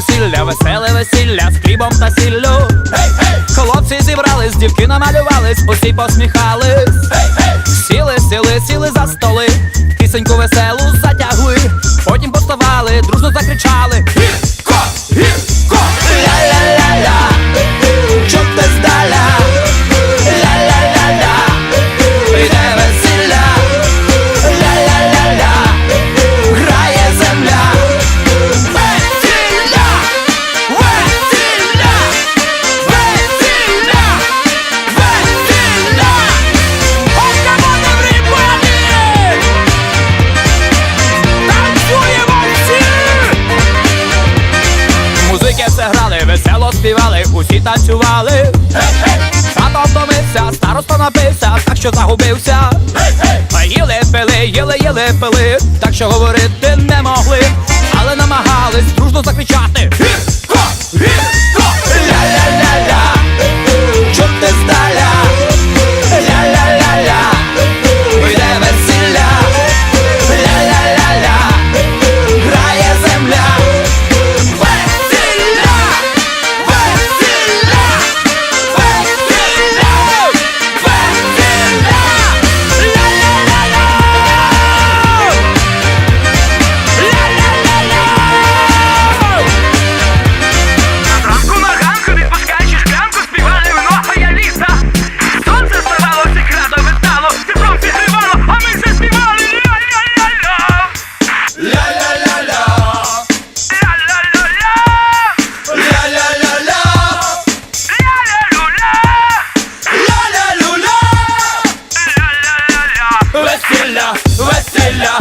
весілля, веселе весілля з хлібом та сіллю. Хлопці зібрались, дівки намалювались, усі посміхались. Сіли, сіли, сіли за столи, пісеньку веселу затягли, співали, усі танцювали. Тато втомився, староста напився, так що загубився. Їли пили, їли, їли пили, так що говорити не могли, але намагались дружно закричати. Весела, весела